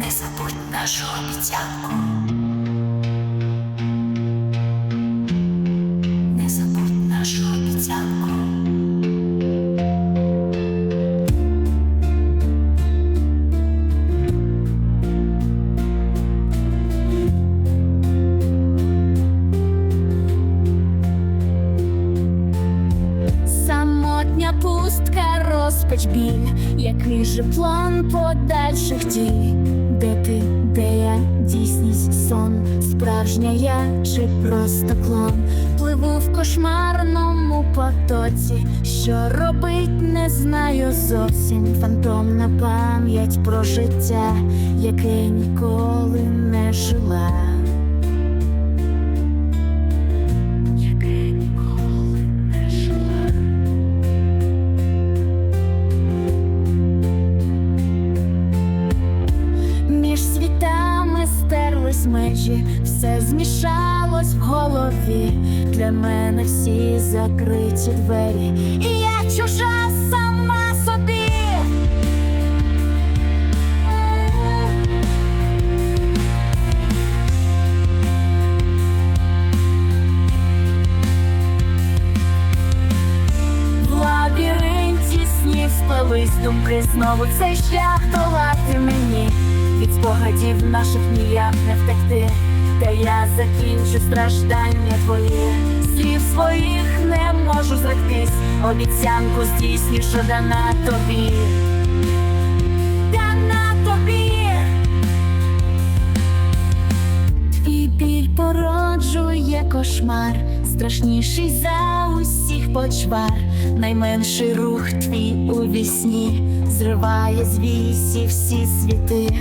Не забудь нашу обіцянку. Не забудь нашу обіцянку. Розпач біль, який же план подальших дій? Де ти, де я, дійсність сон, справжня я чи просто клон? Пливу в кошмарному потоці, що робить, не знаю зовсім. Фантомна пам'ять про життя, яке ніколи не жила. Стерлись межі, все змішалось в голові. Для мене всі закриті двері, і я чужа сама собі. В лабіринті снів сплелись думки знову цей шлях долати мені від спогадів наших ніяк не втекти, та я закінчу страждання твої слів своїх не можу зректись, обіцянку здійсню, що дана тобі, дана тобі. Твій біль породжує кошмар, страшніший за усіх почвар, найменший рух твій у вісні. Зриває з вісі всі світи,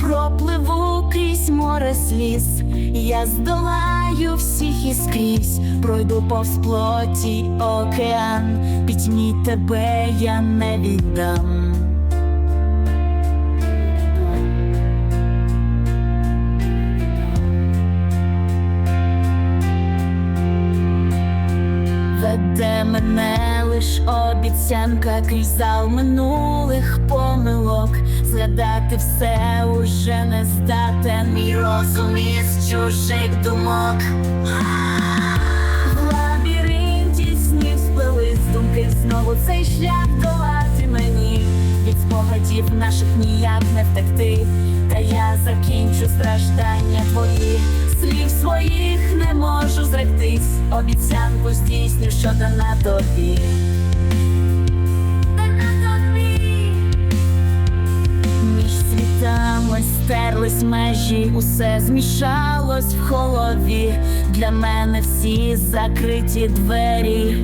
пропливу крізь море сліз, я здолаю всіх і скрізь, пройду повз плоті океан, пітьмі тебе я не віддам. Веде мене лиш обіцянка крізь зал минулих помилок. Згадати все уже не здатен мій розум із чужих думок. Наших ніяк не втекти, та я закінчу страждання твої. Слів своїх не можу зректись, обіцянку здійсню, що дана тобі. Між світами стерлись межі, усе змішалось в голові. Для мене всі закриті двері.